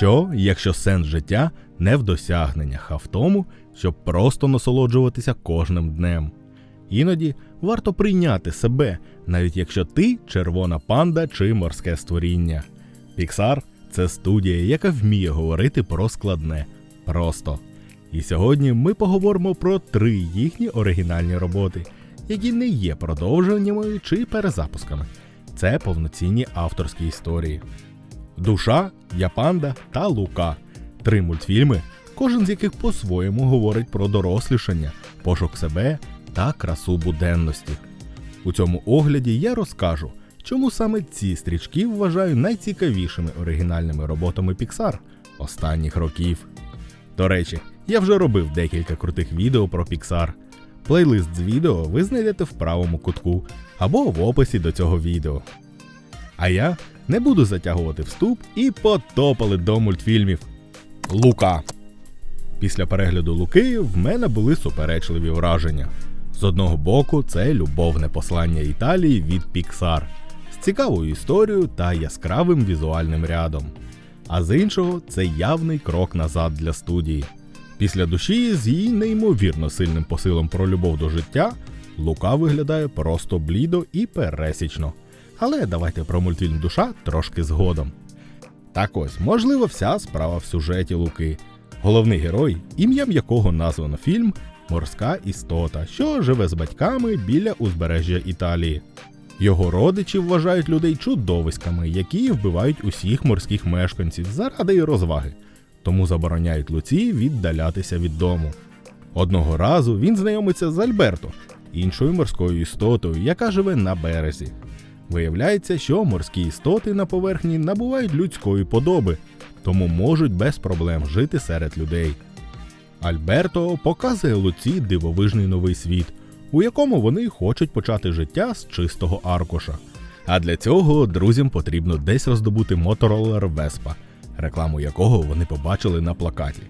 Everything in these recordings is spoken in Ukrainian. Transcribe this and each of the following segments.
Що, якщо сенс життя не в досягненнях, а в тому, щоб просто насолоджуватися кожним днем? Іноді варто прийняти себе, навіть якщо ти червона панда чи морське створіння. Pixar – це студія, яка вміє говорити про складне просто. І сьогодні ми поговоримо про три їхні оригінальні роботи, які не є продовженнями чи перезапусками. Це повноцінні авторські історії. Душа, Япанда та Лука три мультфільми, кожен з яких по-своєму говорить про дорослішання, пошук себе та красу буденності. У цьому огляді я розкажу, чому саме ці стрічки вважаю найцікавішими оригінальними роботами Pixar останніх років. До речі, я вже робив декілька крутих відео про Pixar. Плейлист з відео ви знайдете в правому кутку або в описі до цього відео. А я не буду затягувати вступ і потопали до мультфільмів. Лука. Після перегляду Луки в мене були суперечливі враження. З одного боку, це любовне послання Італії від Pixar з цікавою історією та яскравим візуальним рядом. А з іншого, це явний крок назад для студії. Після душі з її неймовірно сильним посилом про любов до життя, Лука виглядає просто блідо і пересічно. Але давайте про мультфільм Душа трошки згодом. Так ось, можливо, вся справа в сюжеті Луки. Головний герой, ім'ям якого названо фільм Морська істота, що живе з батьками біля узбережжя Італії. Його родичі вважають людей чудовиськами, які вбивають усіх морських мешканців заради розваги, тому забороняють Луці віддалятися від дому. Одного разу він знайомиться з Альберто, іншою морською істотою, яка живе на березі. Виявляється, що морські істоти на поверхні набувають людської подоби, тому можуть без проблем жити серед людей. Альберто показує Луці дивовижний новий світ, у якому вони хочуть почати життя з чистого аркуша. А для цього друзям потрібно десь роздобути моторолер Веспа, рекламу якого вони побачили на плакаті.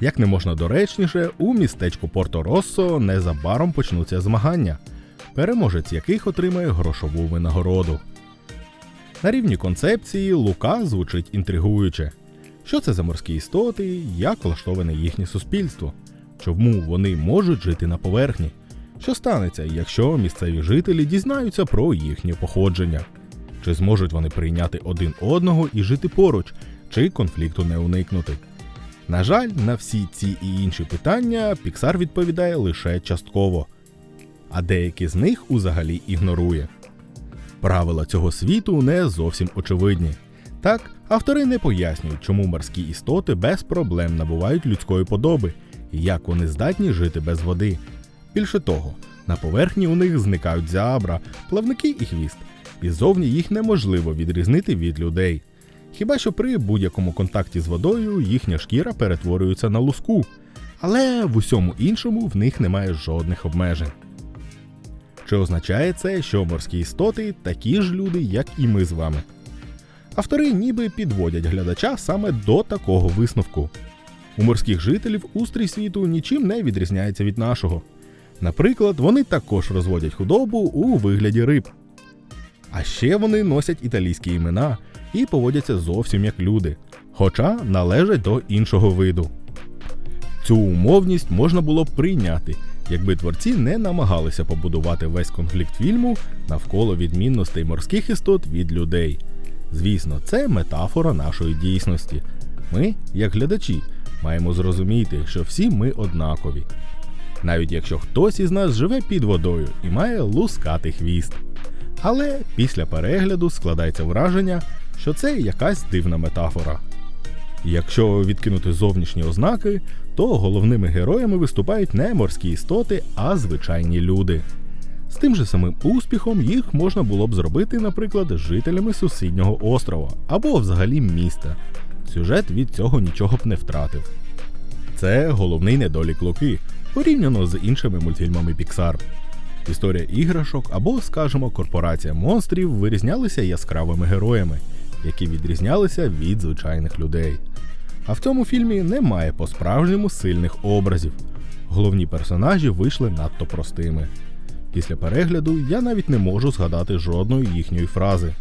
Як не можна доречніше, у містечку Порто Россо незабаром почнуться змагання, переможець яких отримає грошову винагороду. На рівні концепції Лука звучить інтригуюче. Що це за морські істоти, як влаштоване їхнє суспільство, чому вони можуть жити на поверхні? Що станеться, якщо місцеві жителі дізнаються про їхнє походження? Чи зможуть вони прийняти один одного і жити поруч, чи конфлікту не уникнути? На жаль, на всі ці і інші питання Pixar відповідає лише частково, а деякі з них узагалі ігнорує. Правила цього світу не зовсім очевидні. Так, автори не пояснюють, чому морські істоти без проблем набувають людської подоби і як вони здатні жити без води. Більше того, на поверхні у них зникають зябра, плавники і хвіст, і зовні їх неможливо відрізнити від людей. Хіба що при будь-якому контакті з водою їхня шкіра перетворюється на луску, але в усьому іншому в них немає жодних обмежень. Чи означає це, що морські істоти такі ж люди, як і ми з вами? Автори ніби підводять глядача саме до такого висновку. У морських жителів устрій світу нічим не відрізняється від нашого. Наприклад, вони також розводять худобу у вигляді риб. А ще вони носять італійські імена і поводяться зовсім як люди, хоча належать до іншого виду. Цю умовність можна було б прийняти, якби творці не намагалися побудувати весь конфлікт фільму навколо відмінностей морських істот від людей. Звісно, це метафора нашої дійсності. Ми, як глядачі, маємо зрозуміти, що всі ми однакові. Навіть якщо хтось із нас живе під водою і має лускатий хвіст. Але після перегляду складається враження, що це якась дивна метафора. Якщо відкинути зовнішні ознаки, то головними героями виступають не морські істоти, а звичайні люди. З тим же самим успіхом їх можна було б зробити, наприклад, жителями сусіднього острова або взагалі міста. Сюжет від цього нічого б не втратив. Це головний недолік Луки, порівняно з іншими мультфільмами Pixar. Історія іграшок або, скажімо, корпорація монстрів вирізнялися яскравими героями, які відрізнялися від звичайних людей. А в цьому фільмі немає по-справжньому сильних образів. Головні персонажі вийшли надто простими. Після перегляду я навіть не можу згадати жодної їхньої фрази.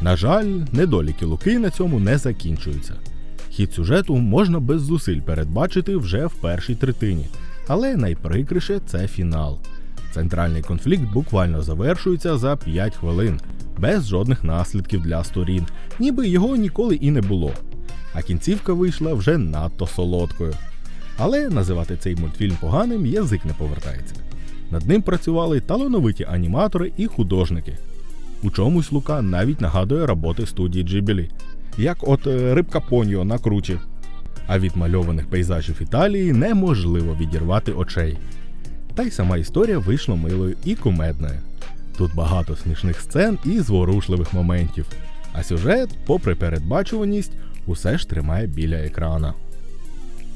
На жаль, недоліки Луки на цьому не закінчуються. Хід сюжету можна без зусиль передбачити вже в першій третині, але найприкрише це фінал. Центральний конфлікт буквально завершується за 5 хвилин, без жодних наслідків для сторін, ніби його ніколи і не було. А кінцівка вийшла вже надто солодкою. Але називати цей мультфільм поганим язик не повертається. Над ним працювали талановиті аніматори і художники. У чомусь Лука навіть нагадує роботи студії Джибілі, як от е, рибка Поньо на кручі. А від мальованих пейзажів Італії неможливо відірвати очей. Та й сама історія вийшла милою і кумедною. Тут багато смішних сцен і зворушливих моментів. А сюжет, попри передбачуваність, усе ж тримає біля екрана.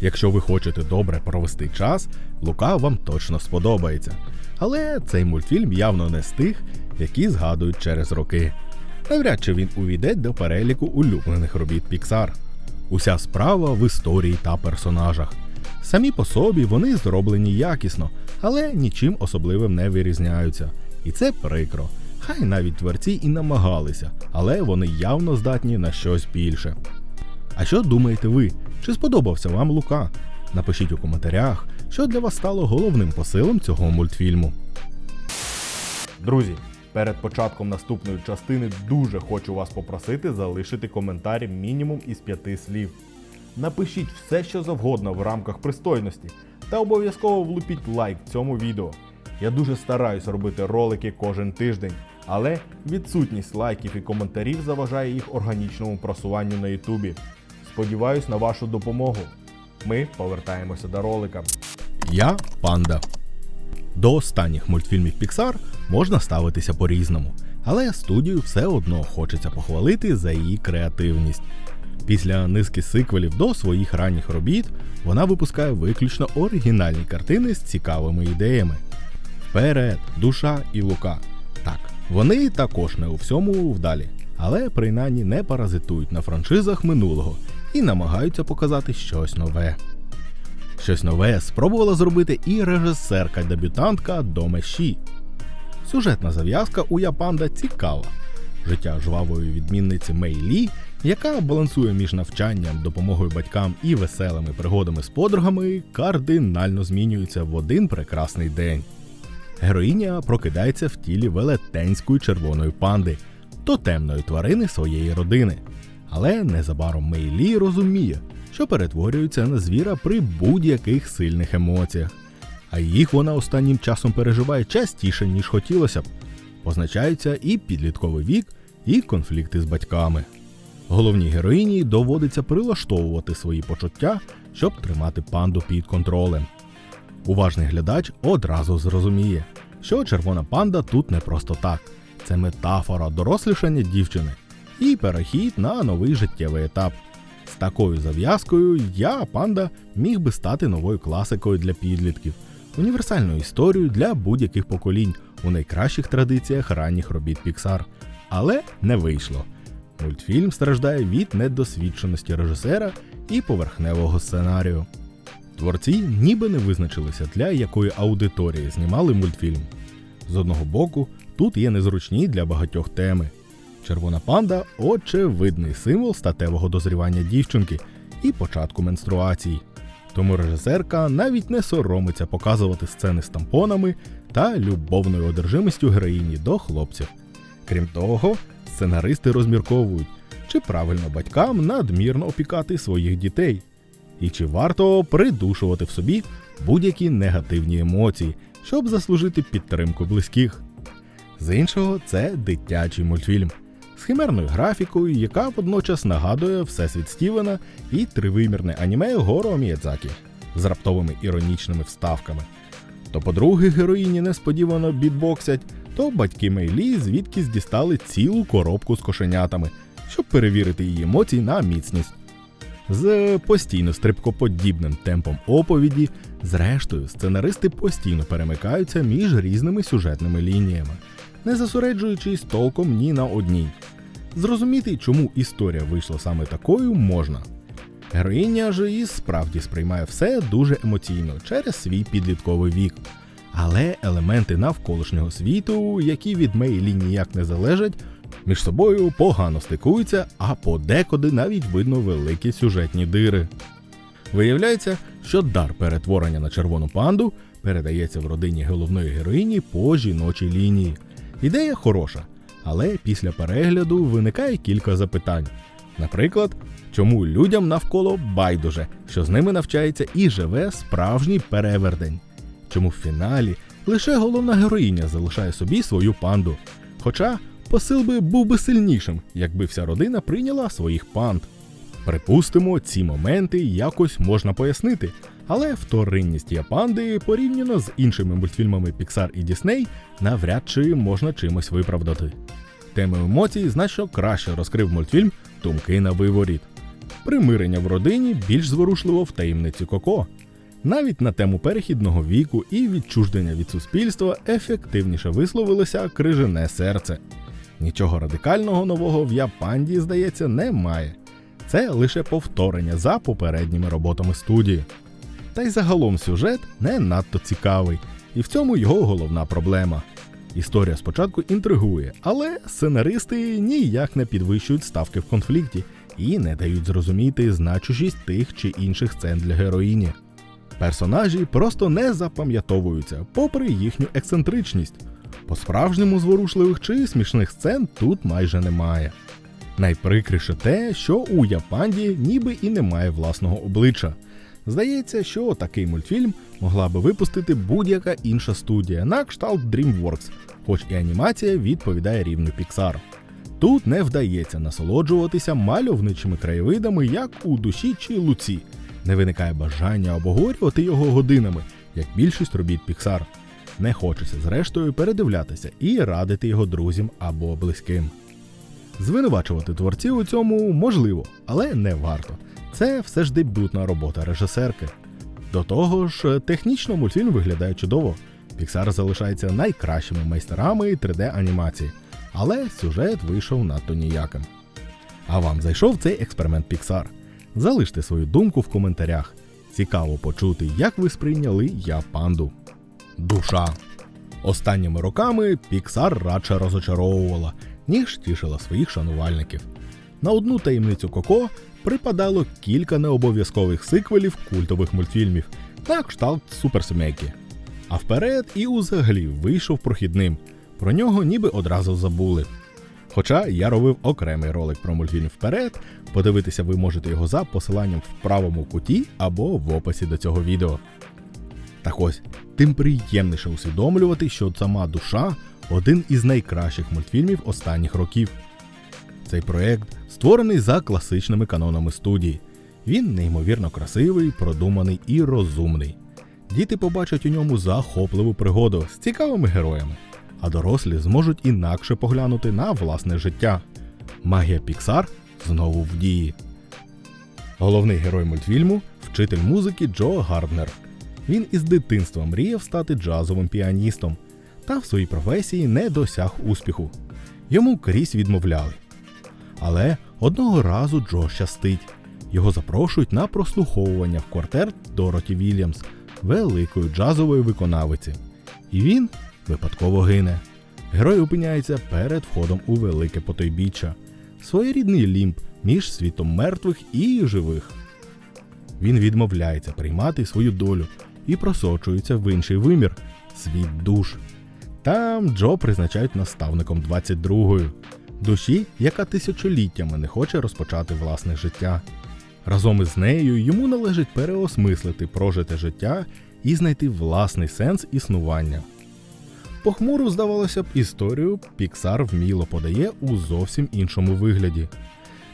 Якщо ви хочете добре провести час, Лука вам точно сподобається. Але цей мультфільм явно не з тих, які згадують через роки. Навряд чи він увійде до переліку улюблених робіт Pixar. Уся справа в історії та персонажах. Самі по собі вони зроблені якісно, але нічим особливим не вирізняються. І це прикро. Хай навіть творці і намагалися, але вони явно здатні на щось більше. А що думаєте ви? Чи сподобався вам Лука? Напишіть у коментарях, що для вас стало головним посилом цього мультфільму. Друзі, перед початком наступної частини дуже хочу вас попросити залишити коментар мінімум із п'яти слів. Напишіть все, що завгодно в рамках пристойності, та обов'язково влупіть лайк цьому відео. Я дуже стараюсь робити ролики кожен тиждень, але відсутність лайків і коментарів заважає їх органічному просуванню на Ютубі. Сподіваюсь на вашу допомогу. Ми повертаємося до ролика. Я панда. До останніх мультфільмів Pixar можна ставитися по-різному, але студію все одно хочеться похвалити за її креативність. Після низки сиквелів до своїх ранніх робіт вона випускає виключно оригінальні картини з цікавими ідеями. Вперед, душа і лука. Так, вони також не у всьому вдалі, але принаймні не паразитують на франшизах минулого і намагаються показати щось нове. Щось нове спробувала зробити і режисерка-дебютантка Доме Ші. Сюжетна зав'язка у Япанда цікава. Життя жвавої відмінниці Мей Лі, яка балансує між навчанням, допомогою батькам і веселими пригодами з подругами, кардинально змінюється в один прекрасний день. Героїня прокидається в тілі велетенської червоної панди, тотемної тварини своєї родини. Але незабаром Мейлі розуміє, що перетворюється на звіра при будь-яких сильних емоціях. А їх вона останнім часом переживає частіше, ніж хотілося б. Позначаються і підлітковий вік, і конфлікти з батьками. Головній героїні доводиться прилаштовувати свої почуття, щоб тримати панду під контролем. Уважний глядач одразу зрозуміє, що червона панда тут не просто так, це метафора дорослішання дівчини і перехід на новий життєвий етап. З такою зав'язкою я, панда, міг би стати новою класикою для підлітків, універсальною історією для будь-яких поколінь у найкращих традиціях ранніх робіт Pixar. Але не вийшло. Мультфільм страждає від недосвідченості режисера і поверхневого сценарію. Творці ніби не визначилися, для якої аудиторії знімали мультфільм. З одного боку, тут є незручні для багатьох теми. Червона панда очевидний символ статевого дозрівання дівчинки і початку менструації. Тому режисерка навіть не соромиться показувати сцени з тампонами та любовною одержимістю героїні до хлопців. Крім того, сценаристи розмірковують, чи правильно батькам надмірно опікати своїх дітей, і чи варто придушувати в собі будь-які негативні емоції, щоб заслужити підтримку близьких. З іншого, це дитячий мультфільм з химерною графікою, яка водночас нагадує Всесвіт Стівена і тривимірне аніме Горо Міядзакі з раптовими іронічними вставками. То подруги героїні несподівано бітбоксять, то батьки Мейлі звідкись дістали цілу коробку з кошенятами, щоб перевірити її емоції на міцність. З постійно стрибкоподібним темпом оповіді, зрештою, сценаристи постійно перемикаються між різними сюжетними лініями, не зосереджуючись толком ні на одній. Зрозуміти, чому історія вийшла саме такою, можна. Героїня ж і справді сприймає все дуже емоційно через свій підлітковий вік. Але елементи навколишнього світу, які від Мейлі ніяк не залежать, Між собою погано стикуються, а подекуди навіть видно великі сюжетні дири. Виявляється, що дар перетворення на червону панду передається в родині головної героїні по жіночій лінії. Ідея хороша, але після перегляду виникає кілька запитань. Наприклад, чому людям навколо байдуже, що з ними навчається і живе справжній перевердень? Чому в фіналі лише головна героїня залишає собі свою панду? Хоча посил би був би сильнішим, якби вся родина прийняла своїх панд. Припустимо, ці моменти якось можна пояснити, але вторинність Япанди порівняно з іншими мультфільмами Pixar і Disney навряд чи можна чимось виправдати. Теми емоцій значно краще розкрив мультфільм Думки на виворіт. Примирення в родині більш зворушливо в таємниці Коко. Навіть на тему перехідного віку і відчуждення від суспільства ефективніше висловилося крижане серце. Нічого радикального нового в Япанді, здається, немає. Це лише повторення за попередніми роботами студії. Та й загалом сюжет не надто цікавий, і в цьому його головна проблема. Історія спочатку інтригує, але сценаристи ніяк не підвищують ставки в конфлікті і не дають зрозуміти значущість тих чи інших сцен для героїні. Персонажі просто не запам'ятовуються, попри їхню ексцентричність. По-справжньому зворушливих чи смішних сцен тут майже немає. Найприкріше те, що у Япанді ніби і немає власного обличчя. Здається, що такий мультфільм могла би випустити будь-яка інша студія на кшталт DreamWorks, хоч і анімація відповідає рівню Pixar. Тут не вдається насолоджуватися мальовничими краєвидами, як у душі чи луці. Не виникає бажання обговорювати його годинами, як більшість робіт Pixar. Не хочеться, зрештою, передивлятися і радити його друзям або близьким. Звинувачувати творців у цьому можливо, але не варто. Це все ж дебютна робота режисерки. До того ж, технічно мультфільм виглядає чудово. Pixar залишається найкращими майстерами 3D-анімації, але сюжет вийшов надто ніяким. А вам зайшов цей експеримент Pixar? Залиште свою думку в коментарях. Цікаво почути, як ви сприйняли я панду. Душа. Останніми роками Pixar радше розочаровувала, ніж тішила своїх шанувальників. На одну таємницю Коко припадало кілька необов'язкових сиквелів культових мультфільмів на кшталт суперсемейки. А вперед і узагалі вийшов прохідним. Про нього ніби одразу забули. Хоча я робив окремий ролик про мультфільм вперед, подивитися ви можете його за посиланням в правому куті або в описі до цього відео. Так ось, тим приємніше усвідомлювати, що сама душа один із найкращих мультфільмів останніх років. Цей проект створений за класичними канонами студії. Він неймовірно красивий, продуманий і розумний. Діти побачать у ньому захопливу пригоду з цікавими героями, а дорослі зможуть інакше поглянути на власне життя. Магія Піксар знову в дії. Головний герой мультфільму вчитель музики Джо Гарднер. Він із дитинства мріяв стати джазовим піаністом, та в своїй професії не досяг успіху. Йому крізь відмовляли. Але одного разу Джо щастить. Його запрошують на прослуховування в квартет Дороті Вільямс, великої джазової виконавиці. І він випадково гине. Герой опиняється перед входом у велике потойбіччя, своєрідний лімб між світом мертвих і живих. Він відмовляється приймати свою долю і просочується в інший вимір світ душ. Там Джо призначають наставником 22-ї душі, яка тисячоліттями не хоче розпочати власне життя. Разом із нею йому належить переосмислити прожите життя і знайти власний сенс існування. Похмуру, здавалося б, історію Піксар вміло подає у зовсім іншому вигляді.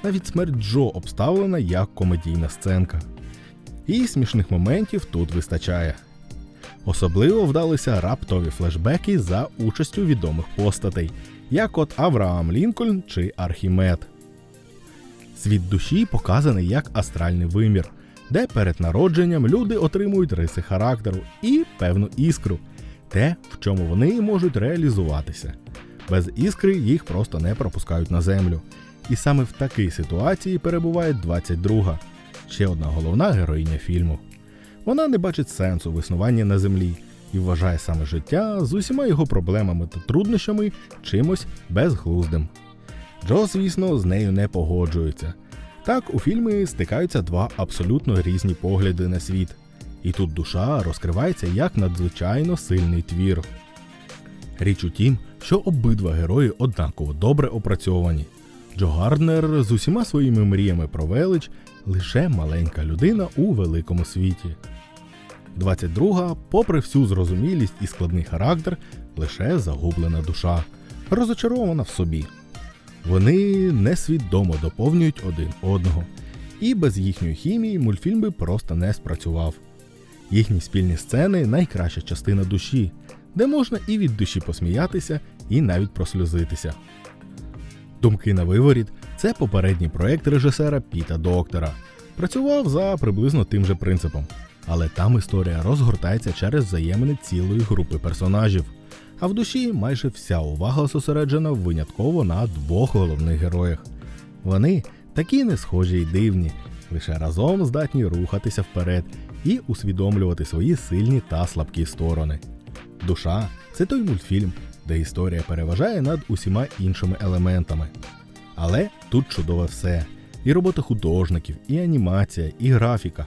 Навіть смерть Джо обставлена як комедійна сценка. І смішних моментів тут вистачає. Особливо вдалися раптові флешбеки за участю відомих постатей, як от Авраам Лінкольн чи Архімед. Світ душі показаний як астральний вимір, де перед народженням люди отримують риси характеру і певну іскру, те, в чому вони можуть реалізуватися. Без іскри їх просто не пропускають на землю. І саме в такій ситуації перебуває 22-га, ще одна головна героїня фільму. Вона не бачить сенсу в існуванні на землі і вважає саме життя з усіма його проблемами та труднощами чимось безглуздим. Джо, звісно, з нею не погоджується. Так у фільмі стикаються два абсолютно різні погляди на світ. І тут душа розкривається як надзвичайно сильний твір. Річ у тім, що обидва герої однаково добре опрацьовані. Джо Гарднер з усіма своїми мріями про велич лише маленька людина у великому світі. 22, попри всю зрозумілість і складний характер, лише загублена душа, розочарована в собі. Вони несвідомо доповнюють один одного, і без їхньої хімії мультфільм би просто не спрацював. Їхні спільні сцени найкраща частина душі, де можна і від душі посміятися, і навіть прослюзитися. Думки на виворіт це попередній проект режисера Піта Доктора. Працював за приблизно тим же принципом, але там історія розгортається через взаємини цілої групи персонажів. А в душі майже вся увага зосереджена винятково на двох головних героях. Вони такі не схожі й дивні, лише разом здатні рухатися вперед і усвідомлювати свої сильні та слабкі сторони. Душа це той мультфільм, де історія переважає над усіма іншими елементами. Але тут чудове все: і робота художників, і анімація, і графіка.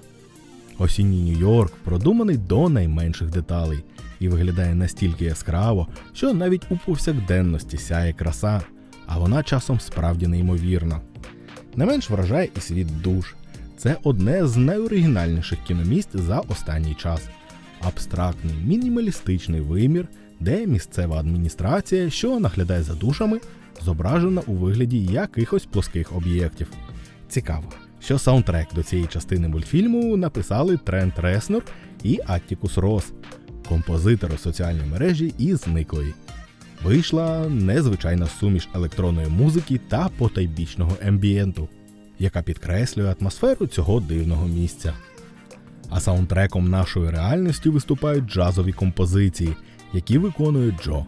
Осінній Нью-Йорк продуманий до найменших деталей і виглядає настільки яскраво, що навіть у повсякденності сяє краса, а вона часом справді неймовірна. Не менш вражає і світ душ. Це одне з найоригінальніших кіномісць за останній час. Абстрактний, мінімалістичний вимір, де місцева адміністрація, що наглядає за душами, зображена у вигляді якихось плоских об'єктів. Цікаво, що саундтрек до цієї частини мультфільму написали Трент Реснор і Аттікус Рос, композитори соціальної мережі і зниклої. Вийшла незвичайна суміш електронної музики та потайбічного ембієнту, яка підкреслює атмосферу цього дивного місця. А саундтреком нашої реальності виступають джазові композиції, які виконує Джо.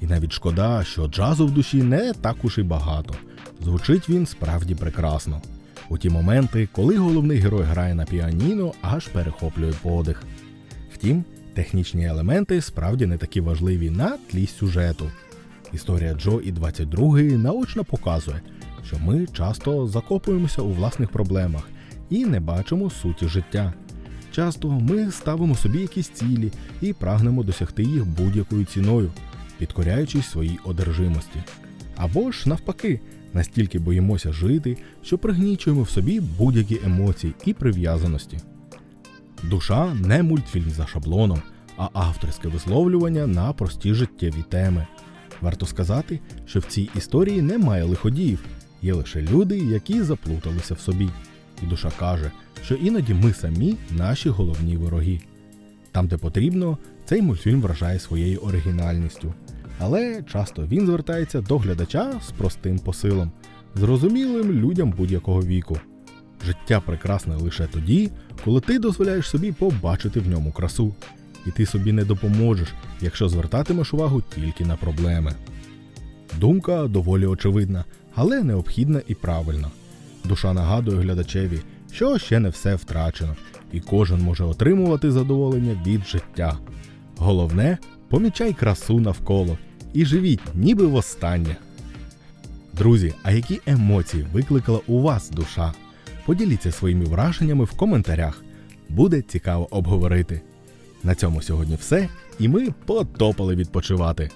І навіть шкода, що джазу в душі не так уж і багато. Звучить він справді прекрасно. У ті моменти, коли головний герой грає на піаніно, аж перехоплює подих. Втім, технічні елементи справді не такі важливі на тлі сюжету. Історія Джо і 22 наочно показує, що ми часто закопуємося у власних проблемах і не бачимо суті життя. Часто ми ставимо собі якісь цілі і прагнемо досягти їх будь-якою ціною, підкоряючись своїй одержимості. Або ж навпаки, настільки боїмося жити, що пригнічуємо в собі будь-які емоції і прив'язаності. Душа не мультфільм за шаблоном, а авторське висловлювання на прості життєві теми. Варто сказати, що в цій історії немає лиходіїв, є лише люди, які заплуталися в собі. І душа каже, що іноді ми самі наші головні вороги. Там, де потрібно, цей мультфільм вражає своєю оригінальністю. Але часто він звертається до глядача з простим посилом, зрозумілим людям будь-якого віку. Життя прекрасне лише тоді, коли ти дозволяєш собі побачити в ньому красу, і ти собі не допоможеш, якщо звертатимеш увагу тільки на проблеми. Думка доволі очевидна, але необхідна і правильна. Душа нагадує глядачеві, що ще не все втрачено, і кожен може отримувати задоволення від життя. Головне, помічай красу навколо і живіть, ніби востаннє. Друзі, а які емоції викликала у вас душа? Поділіться своїми враженнями в коментарях. Буде цікаво обговорити. На цьому сьогодні все, і ми потопали відпочивати.